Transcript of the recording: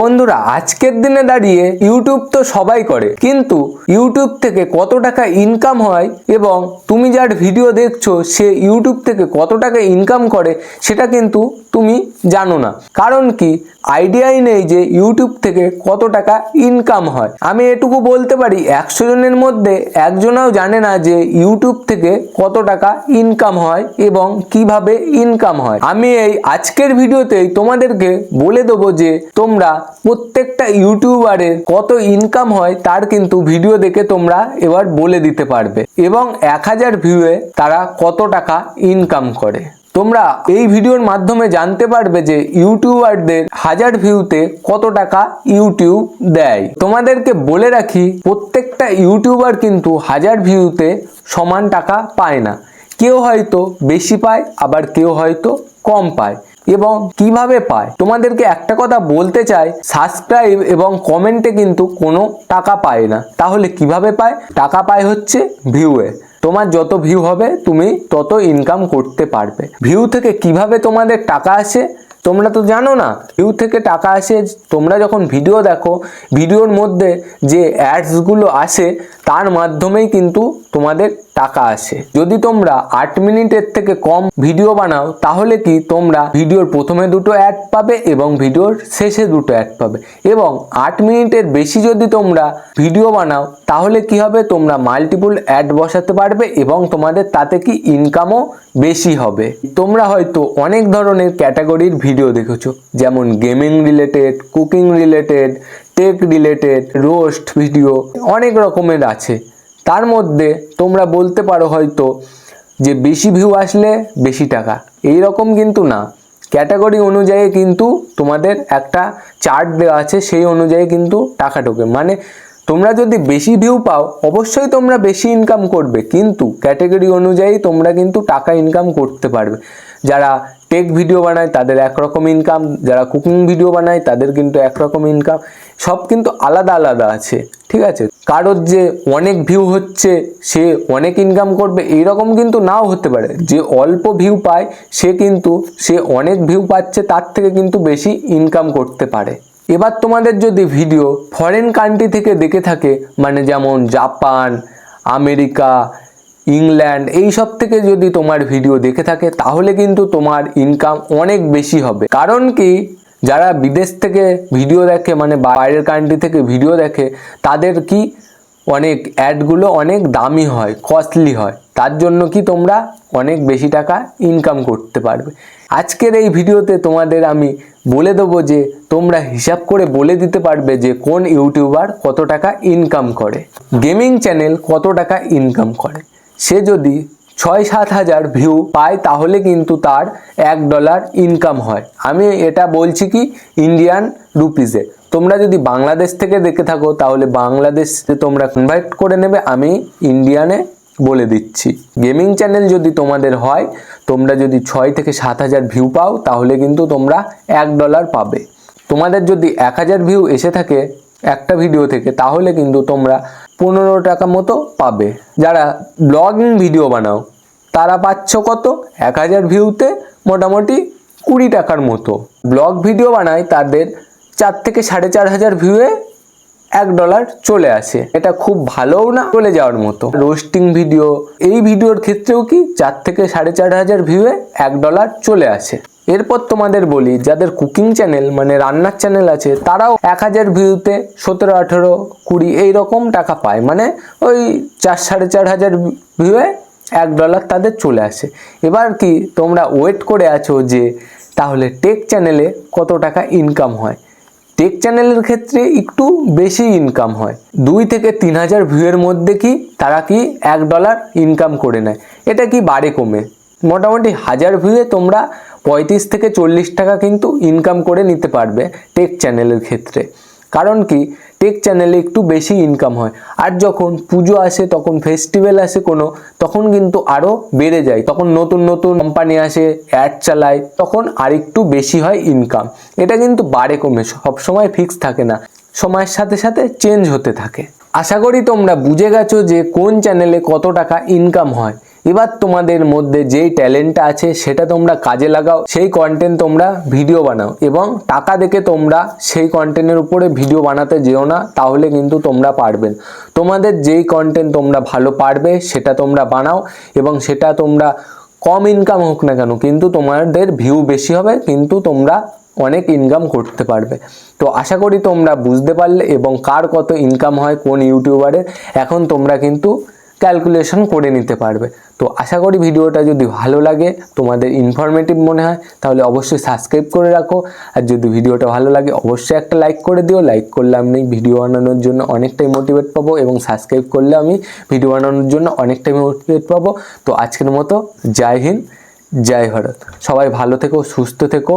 বন্ধুরা, আজকের দিনে দাঁড়িয়ে ইউটিউব তো সবাই করে, কিন্তু ইউটিউব থেকে কত টাকা ইনকাম হয় এবং তুমি যার ভিডিও দেখছ, সে ইউটিউব থেকে কত টাকা ইনকাম করে, সেটা কিন্তু তুমি জানো না। কারণ কি আইডিয়াই নেই যে ইউটিউব থেকে কত টাকা ইনকাম হয়। আমি এটুকু বলতে পারি, একশো জনের মধ্যে একজনাও জানে না যে ইউটিউব থেকে কত টাকা ইনকাম হয় এবং কীভাবে ইনকাম হয়। আমি এই আজকের ভিডিওতেই তোমাদেরকে বলে দেবো যে তোমরা প্রত্যেকটা ইউটিউবারের কত ইনকাম হয় তার কিন্তু ভিডিও দেখে তোমরা এবার বলে দিতে পারবে। এবং এক হাজার ভিউয়ে তারা কত টাকা ইনকাম করে। তোমরা এই ভিডিওর মাধ্যমে জানতে পারবে যে ইউটিউবারদের হাজার ভিউতে কত টাকা ইউটিউব দেয়। তোমাদেরকে বলে রাখি, প্রত্যেকটা ইউটিউবার কিন্তু হাজার ভিউতে সমান টাকা পায় না। কেউ হয়তো বেশি পায়, আবার কেউ হয়তো কম পায়। এবং কীভাবে পায়? তোমাদেরকে একটা কথা বলতে চাই সাবস্ক্রাইব এবং কমেন্টে কিন্তু কোনো টাকা পায় না। তাহলে কীভাবে পায়? টাকা পায় হচ্ছে ভিউয়ে তোমার যত ভিউ হবে, তুমি তত ইনকাম করতে পারবে। ভিউ থেকে কীভাবে তোমাদের টাকা আসে, তোমরা তো জানো না। ভিউ থেকে টাকা আসে, তোমরা যখন ভিডিও দেখো ভিডিওর মধ্যে যে অ্যাডসগুলো আসে, তার মাধ্যমেই কিন্তু তোমাদের টাকা আসে যদি তোমরা আট মিনিটের থেকে কম ভিডিও বানাও, তাহলে কি তোমরা ভিডিওর প্রথমে দুটো অ্যাড পাবে এবং ভিডিওর শেষে দুটো অ্যাড পাবে। এবং আট মিনিটের বেশি যদি তোমরা ভিডিও বানাও, তাহলে কি হবে? তোমরা মাল্টিপুল অ্যাড বসাতে পারবে এবং তোমাদের তাতে কি ইনকামও বেশি হবে। তোমরা হয়তো অনেক ধরনের ক্যাটাগরির ভিডিও দেখেছ, যেমন gaming related cooking related tech related roast video অনেক রকমের আছে। তার মধ্যে তোমরা বলতে পারো হয়তো যে বেশি ভিউ আসলে বেশি টাকা। এই রকম কিন্তু না। ক্যাটাগরি অনুযায়ী কিন্তু তোমাদের একটা চার্ট দেওয়া আছে, সেই অনুযায়ী কিন্তু টাকা ঢোকে। মানে তোমরা যদি বেশি ভিউ পাও, অবশ্যই তোমরা বেশি ইনকাম করবে। কিন্তু ক্যাটাগরি অনুযায়ী তোমরা কিন্তু টাকা ইনকাম করতে পারবে। যারা টেক ভিডিও বানায়, তাদের একরকম ইনকাম যারা কুকিং ভিডিও বানায়, তাদের কিন্তু একরকম ইনকাম সব কিন্তু আলাদা আলাদা আছে। ঠিক আছে? কারোর যে অনেক ভিউ হচ্ছে, সে অনেক ইনকাম করবে, এইরকম কিন্তু নাও হতে পারে। যে অল্প ভিউ পায়, সে কিন্তু, সে অনেক ভিউ পাচ্ছে, তার থেকে কিন্তু বেশি ইনকাম করতে পারে। এবার তোমাদের যদি ভিডিও ফরেন কান্ট্রি থেকে দেখে থাকে মানে যেমন জাপান, আমেরিকা, ইংল্যান্ড এই সব থেকে যদি তোমার ভিডিও দেখে থাকে, তাহলে কিন্তু তোমার ইনকাম অনেক বেশি হবে। কারণ কি? যারা বিদেশ থেকে ভিডিও দেখে মানে বাইরের কান্ট্রি থেকে ভিডিও দেখে, তাদের কি অনেক অ্যাডগুলো অনেক দামি হয় কস্টলি হয়? তার জন্য কি তোমরা অনেক বেশি টাকা ইনকাম করতে পারবে? আজকের এই ভিডিওতে তোমাদের আমি বলে দেবো যে, তোমরা হিসাব করে বলে দিতে পারবে যে, কোন ইউটিউবার কত টাকা ইনকাম করে। গেমিং চ্যানেল কত টাকা ইনকাম করে। সে যদি ছয় সাত হাজার ভিউ পায়, তাহলে কিন্তু তার এক ডলার ইনকাম হয়। আমি এটা বলছি কি ইন্ডিয়ান রুপিজে তোমরা যদি বাংলাদেশ থেকে দেখে থাকো, তাহলে বাংলাদেশে তোমরা কনভার্ট করে নেবে, আমি ইন্ডিয়ানে বলে দিচ্ছি। গেমিং চ্যানেল যদি তোমাদের হয়, তোমরা যদি ছয় থেকে সাত হাজার ভিউ পাও, তাহলে কিন্তু তোমরা এক ডলার পাবে। তোমাদের যদি এক হাজার ভিউ এসে থাকে একটা ভিডিও থেকে, তাহলে কিন্তু তোমরা পনেরো টাকা মতো পাবে। যারা ব্লগিং ভিডিও বানাও, তারা পাচ্ছ কত? এক হাজার ভিউতে মোটামুটি কুড়ি টাকার মতো। ব্লগ ভিডিও বানায়, তাদের চার থেকে সাড়ে চার হাজার ভিউয়ে এক ডলার চলে আসে। এটা খুব ভালোও না, চলে যাওয়ার মতো। রোস্টিং ভিডিও, এই ভিডিওর ক্ষেত্রেও কি চার থেকে সাড়ে চার হাজার ভিউয়ে এক ডলার চলে আসে। এরপর তোমাদের বলি, যাদের কুকিং চ্যানেল মানে রান্নার চ্যানেল আছে, তারাও এক হাজার ভিউতে সতেরো, আঠেরো, কুড়ি এইরকম টাকা পায়। মানে ওই চার, সাড়ে চার হাজার ভিউয়ে এক ডলার তাদের চলে আসে। এবার কি তোমরা ওয়েট করে আছো যে তাহলে টেক চ্যানেলে কত টাকা ইনকাম হয়? টেক চ্যানেলের ক্ষেত্রে একটু বেশি ইনকাম হয়। দুই থেকে তিন হাজার ভিউয়ের মধ্যে কি তারা কি এক ডলার ইনকাম করে নেয়? এটা কি বাড়ে কমে? মোটামুটি হাজার ভিউয়ে তোমরা পঁয়ত্রিশ থেকে চল্লিশ টাকা কিন্তু ইনকাম করে নিতে পারবে টেক চ্যানেলের ক্ষেত্রে। কারণ কি? টেক চ্যানেলে একটু বেশি ইনকাম হয়। আর যখন পুজো আসে, তখন ফেস্টিভ্যাল আসে কোনো, তখন কিন্তু আরও বেড়ে যায়। তখন নতুন নতুন কোম্পানি আসে অ্যাড চালায়, তখন আর একটু বেশি হয় ইনকাম এটা কিন্তু বাড়ে কমে, সবসময় ফিক্স থাকে না। সময়ের সাথে সাথে চেঞ্জ হতে থাকে। আশা করি তোমরা বুঝে গেছো যে কোন চ্যানেলে কত টাকা ইনকাম হয়। এবার তোমাদের মধ্যে যেই ট্যালেন্টটা আছে সেটা তোমরা কাজে লাগাও, সেই কন্টেন্ট তোমরা ভিডিও বানাও এবং টাকা দেখে তোমরা সেই কন্টেন্টের উপরে ভিডিও বানাতে যেও না, তাহলে কিন্তু তোমরা পারবে না। তোমাদের যেই কন্টেন্ট তোমরা ভালো পারবে সেটা তোমরা বানাও এবং সেটা তোমরা কম ইনকাম হোক না কেন, কিন্তু তোমাদের ভিউ বেশি হবে, কিন্তু তোমরা অনেক ইনকাম করতে পারবে তো আশা করি তোমরা বুঝতে পারলে এবং কার কত ইনকাম হয়, কোন ইউটিউবারের এখন তোমরা কিন্তু ক্যালকুলেশন করে নিতে পারবে। তো আশা করি ভিডিওটা যদি ভালো লাগে, তোমাদের ইনফরমেটিভ মনে হয়, তাহলে অবশ্যই সাবস্ক্রাইব করে রাখো। আর যদি ভিডিওটা ভালো লাগে, অবশ্যই একটা লাইক করে দিও। লাইক করলে আমি ভিডিও বানানোর জন্য অনেকটাই মোটিভেট পাবো এবং সাবস্ক্রাইব করলে আমি ভিডিও বানানোর জন্য অনেকটাই মোটিভেট পাবো। তো আজকের মতো, জয় হিন্দ, জয় ভারত। সবাই ভালো থেকো, সুস্থ থেকো।